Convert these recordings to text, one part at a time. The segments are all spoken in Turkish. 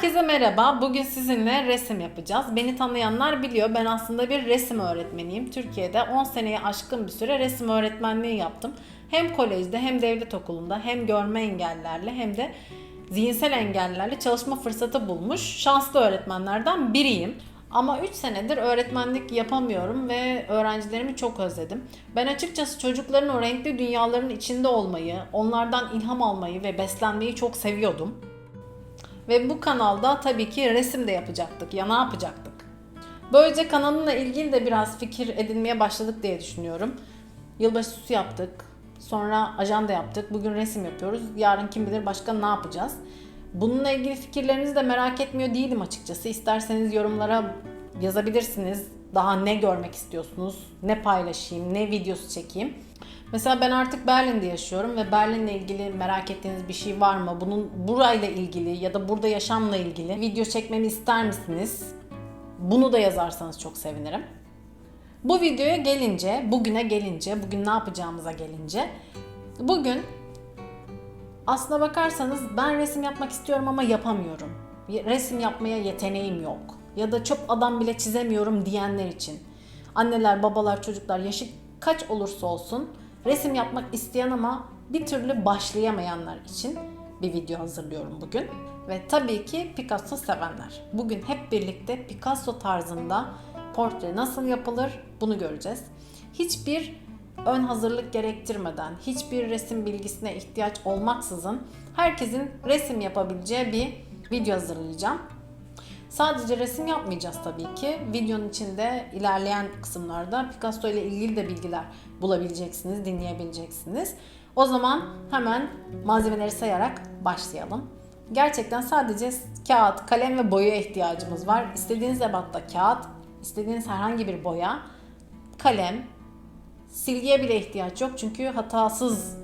Herkese merhaba. Bugün sizinle resim yapacağız. Beni tanıyanlar biliyor. Ben aslında bir resim öğretmeniyim. Türkiye'de 10 seneye aşkın bir süre resim öğretmenliği yaptım. Hem kolejde hem devlet okulunda hem görme engellilerle hem de zihinsel engellilerle çalışma fırsatı bulmuş şanslı öğretmenlerden biriyim. Ama 3 senedir öğretmenlik yapamıyorum ve öğrencilerimi çok özledim. Ben açıkçası çocukların o renkli dünyaların içinde olmayı, onlardan ilham almayı ve beslenmeyi çok seviyordum. Ve bu kanalda tabii ki resim de yapacaktık. Ya ne yapacaktık? Böylece kanalımla ilgili de biraz fikir edinmeye başladık diye düşünüyorum. Yılbaşı süsü yaptık. Sonra ajanda yaptık. Bugün resim yapıyoruz. Yarın kim bilir başka ne yapacağız? Bununla ilgili fikirlerinizi de merak etmiyor değilim açıkçası. İsterseniz yorumlara yazabilirsiniz. Daha ne görmek istiyorsunuz? Ne paylaşayım? Ne videosu çekeyim? Mesela ben artık Berlin'de yaşıyorum ve Berlin'le ilgili merak ettiğiniz bir şey var mı? Bunun burayla ilgili ya da burada yaşamla ilgili video çekmemi ister misiniz? Bunu da yazarsanız çok sevinirim. Bu videoya gelince, bugüne gelince, bugün ne yapacağımıza gelince bugün aslına bakarsanız ben resim yapmak istiyorum ama yapamıyorum. Resim yapmaya yeteneğim yok. Ya da çöp adam bile çizemiyorum diyenler için. Anneler, babalar, çocuklar yaşı kaç olursa olsun resim yapmak isteyen ama bir türlü başlayamayanlar için bir video hazırlıyorum bugün. Ve tabii ki Picasso sevenler. Bugün hep birlikte Picasso tarzında portre nasıl yapılır bunu göreceğiz. Hiçbir ön hazırlık gerektirmeden, hiçbir resim bilgisine ihtiyaç olmaksızın herkesin resim yapabileceği bir video hazırlayacağım. Sadece resim yapmayacağız tabii ki. Videonun içinde ilerleyen kısımlarda Picasso ile ilgili de bilgiler bulabileceksiniz, dinleyebileceksiniz. O zaman hemen malzemeleri sayarak başlayalım. Gerçekten sadece kağıt, kalem ve boya ihtiyacımız var. İstediğiniz ebatta kağıt, istediğiniz herhangi bir boya, kalem, silgiye bile ihtiyaç yok çünkü hatasız,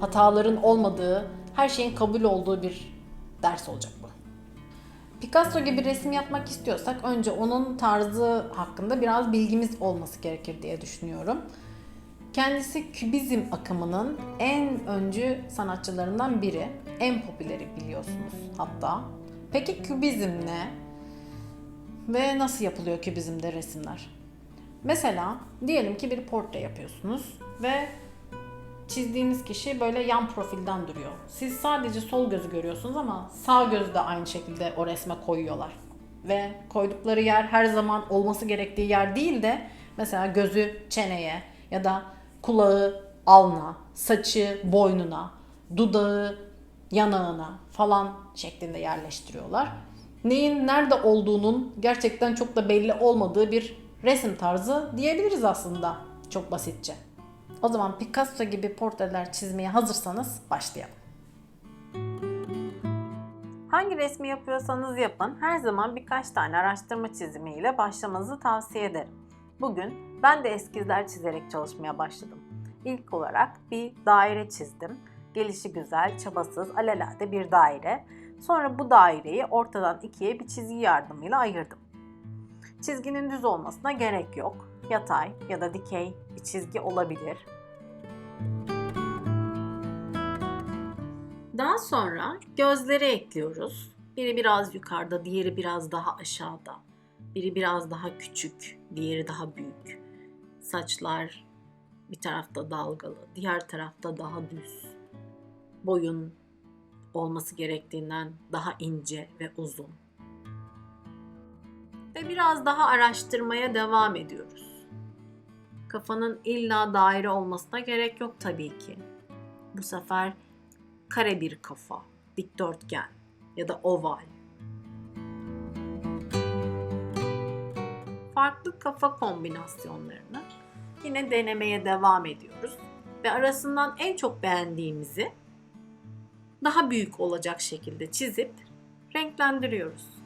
hataların olmadığı, her şeyin kabul olduğu bir ders olacak. Picasso gibi resim yapmak istiyorsak önce onun tarzı hakkında biraz bilgimiz olması gerekir diye düşünüyorum. Kendisi kübizm akımının en öncü sanatçılarından biri. En popüleri biliyorsunuz hatta. Peki kübizm ne? Ve nasıl yapılıyor kübizmde resimler? Mesela diyelim ki bir portre yapıyorsunuz ve çizdiğiniz kişi böyle yan profilden duruyor. Siz sadece sol gözü görüyorsunuz ama sağ gözü de aynı şekilde o resme koyuyorlar. Ve koydukları yer her zaman olması gerektiği yer değil de mesela gözü çeneye ya da kulağı alnına, saçı boynuna, dudağı yanağına falan şeklinde yerleştiriyorlar. Neyin nerede olduğunun gerçekten çok da belli olmadığı bir resim tarzı diyebiliriz aslında çok basitçe. O zaman Picasso gibi portreler çizmeye hazırsanız başlayalım. Hangi resmi yapıyorsanız yapın her zaman birkaç tane araştırma çizimiyle başlamanızı tavsiye ederim. Bugün ben de eskizler çizerek çalışmaya başladım. İlk olarak bir daire çizdim. Gelişi güzel, çabasız, alelade bir daire. Sonra bu daireyi ortadan ikiye bir çizgi yardımıyla ayırdım. Çizginin düz olmasına gerek yok. Yatay ya da dikey bir çizgi olabilir. Daha sonra gözleri ekliyoruz. Biri biraz yukarıda, diğeri biraz daha aşağıda. Biri biraz daha küçük, diğeri daha büyük. Saçlar bir tarafta dalgalı, diğer tarafta daha düz. Boyun olması gerektiğinden daha ince ve uzun. Ve biraz daha araştırmaya devam ediyoruz. Kafanın illa daire olmasına gerek yok tabii ki. Bu sefer kare bir kafa, dikdörtgen ya da oval. Farklı kafa kombinasyonlarını yine denemeye devam ediyoruz ve arasından en çok beğendiğimizi daha büyük olacak şekilde çizip renklendiriyoruz.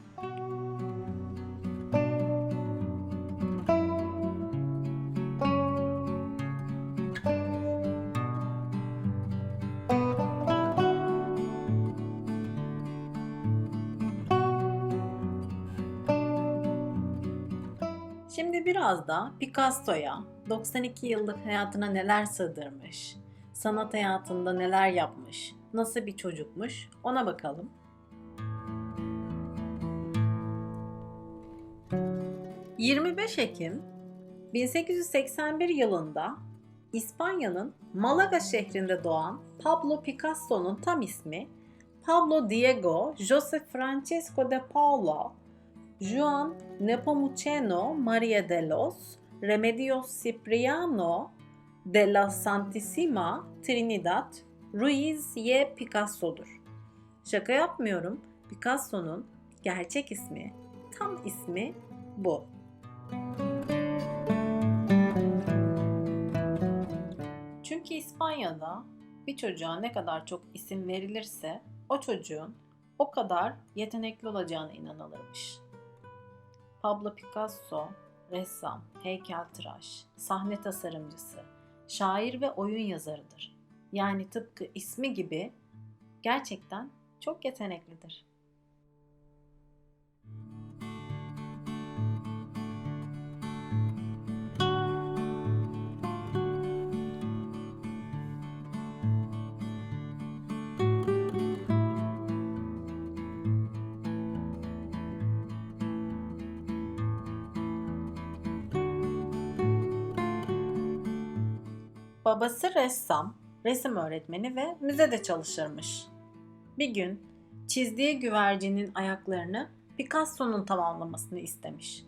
Şimdi biraz da Picasso'ya 92 yıllık hayatına neler sığdırmış, sanat hayatında neler yapmış, nasıl bir çocukmuş ona bakalım. ...25 Ekim 1881 yılında İspanya'nın Malaga şehrinde doğan Pablo Picasso'nun tam ismi Pablo Diego José Francisco de Paula Juan Nepomuceno María de los Remedios Cipriano de la Santísima Trinidad Ruiz y Picasso'dur. Şaka yapmıyorum. Picasso'nun gerçek ismi, tam ismi bu. Çünkü İspanya'da bir çocuğa ne kadar çok isim verilirse o çocuğun o kadar yetenekli olacağına inanılırmış. Pablo Picasso, ressam, heykeltıraş, sahne tasarımcısı, şair ve oyun yazarıdır. Yani tıpkı ismi gibi gerçekten çok yeteneklidir. Babası ressam, resim öğretmeni ve müzede çalışırmış. Bir gün çizdiği güvercinin ayaklarını Picasso'nun tamamlamasını istemiş.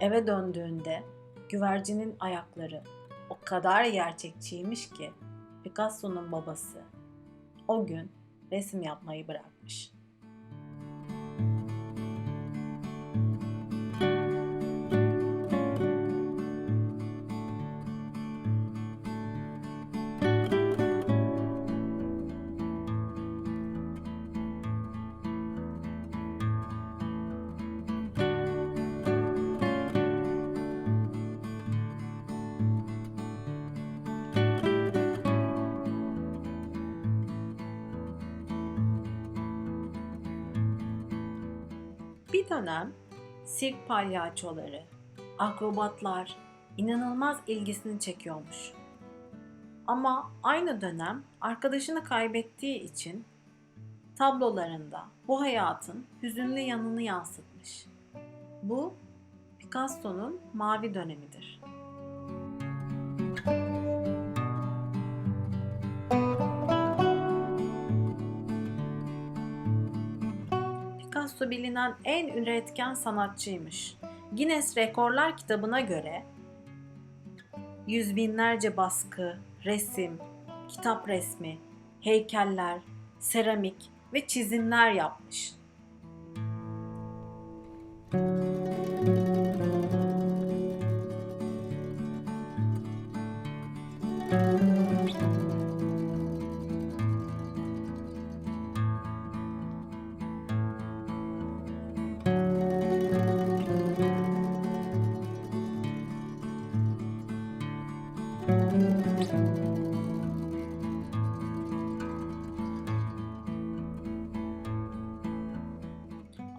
Eve döndüğünde güvercinin ayakları o kadar gerçekçiymiş ki Picasso'nun babası o gün resim yapmayı bırakmış. Bir dönem sirk palyaçoları, akrobatlar inanılmaz ilgisini çekiyormuş. Ama aynı dönem arkadaşını kaybettiği için tablolarında bu hayatın hüzünlü yanını yansıtmış. Bu Picasso'nun mavi dönemidir. Picasso bilinen en üretken sanatçıymış. Guinness Rekorlar kitabına göre yüz binlerce baskı, resim, kitap resmi, heykeller, seramik ve çizimler yapmış.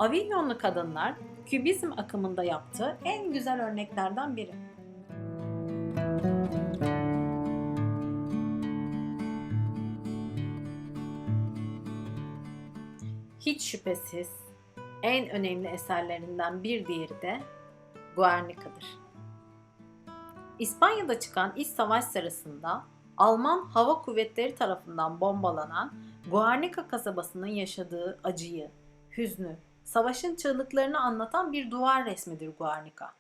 Avignonlu kadınlar kübizm akımında yaptığı en güzel örneklerden biri. Hiç şüphesiz en önemli eserlerinden bir diğeri de Guernica'dır. İspanya'da çıkan iç savaş sırasında Alman hava kuvvetleri tarafından bombalanan Guernica kasabasının yaşadığı acıyı, hüznü, savaşın çığlıklarını anlatan bir duvar resmidir Guernica.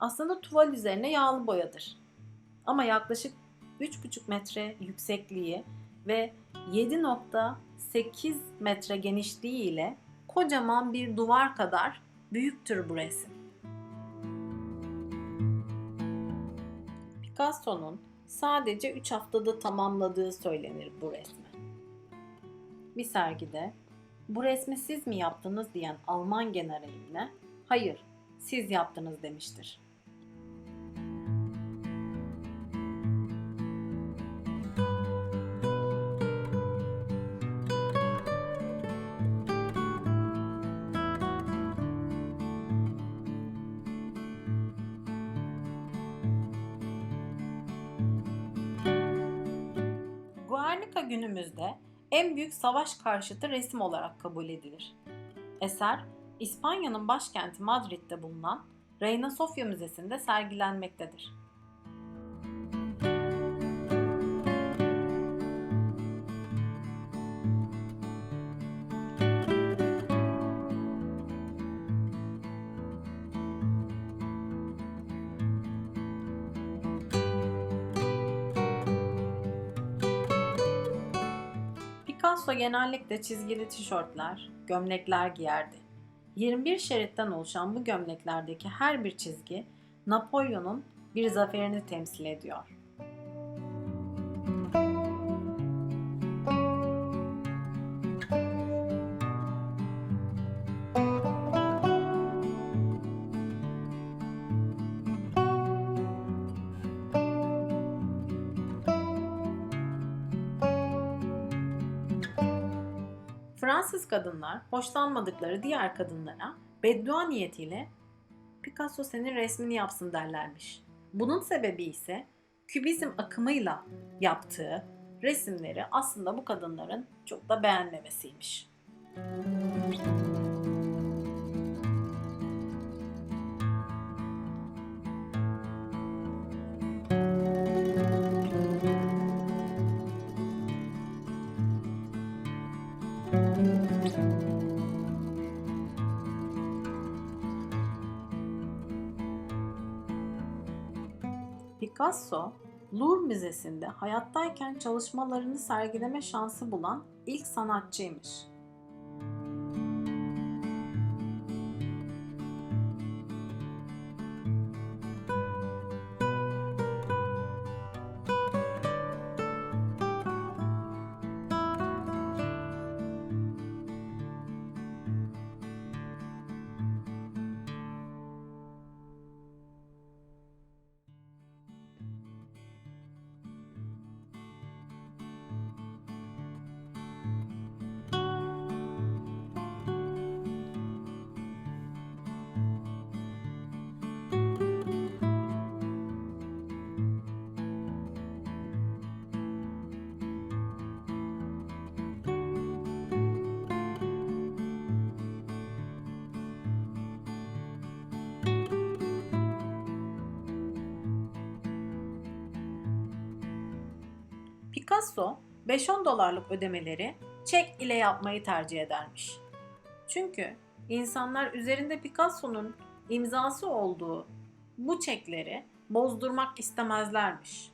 Aslında tuval üzerine yağlı boyadır. Ama yaklaşık 3,5 metre yüksekliği ve 7.8 metre genişliği ile kocaman bir duvar kadar büyüktür bu resim. Picasso'nun sadece 3 haftada tamamladığı söylenir bu resmi. Bir sergide bu resmi siz mi yaptınız diyen Alman generaline hayır siz yaptınız demiştir. Guernica günümüzde en büyük savaş karşıtı resim olarak kabul edilir. Eser İspanya'nın başkenti Madrid'de bulunan Reina Sofia Müzesi'nde sergilenmektedir. Genellikle çizgili tişörtler, gömlekler giyerdi. 21 şeritten oluşan bu gömleklerdeki her bir çizgi Napolyon'un bir zaferini temsil ediyor. Fransız kadınlar hoşlanmadıkları diğer kadınlara beddua niyetiyle Picasso senin resmini yapsın derlermiş. Bunun sebebi ise kübizm akımıyla yaptığı resimleri aslında bu kadınların çok da beğenmemesiymiş. Picasso, Louvre Müzesi'nde hayattayken çalışmalarını sergileme şansı bulan ilk sanatçıymış. Picasso 5-10 dolarlık ödemeleri çek ile yapmayı tercih edermiş. Çünkü insanlar üzerinde Picasso'nun imzası olduğu bu çekleri bozdurmak istemezlermiş.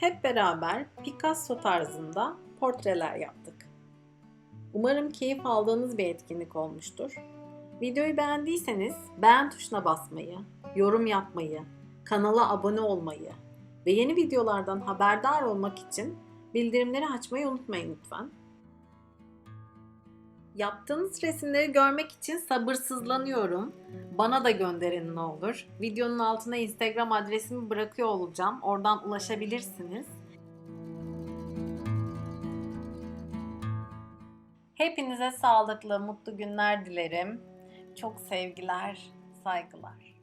Hep beraber Picasso tarzında portreler yaptık. Umarım keyif aldığınız bir etkinlik olmuştur. Videoyu beğendiyseniz beğen tuşuna basmayı, yorum yapmayı, kanala abone olmayı ve yeni videolardan haberdar olmak için bildirimleri açmayı unutmayın lütfen. Yaptığınız resimleri görmek için sabırsızlanıyorum. Bana da gönderin ne olur. Videonun altına Instagram adresimi bırakıyor olacağım. Oradan ulaşabilirsiniz. Hepinize sağlıklı, mutlu günler dilerim. Çok sevgiler, saygılar.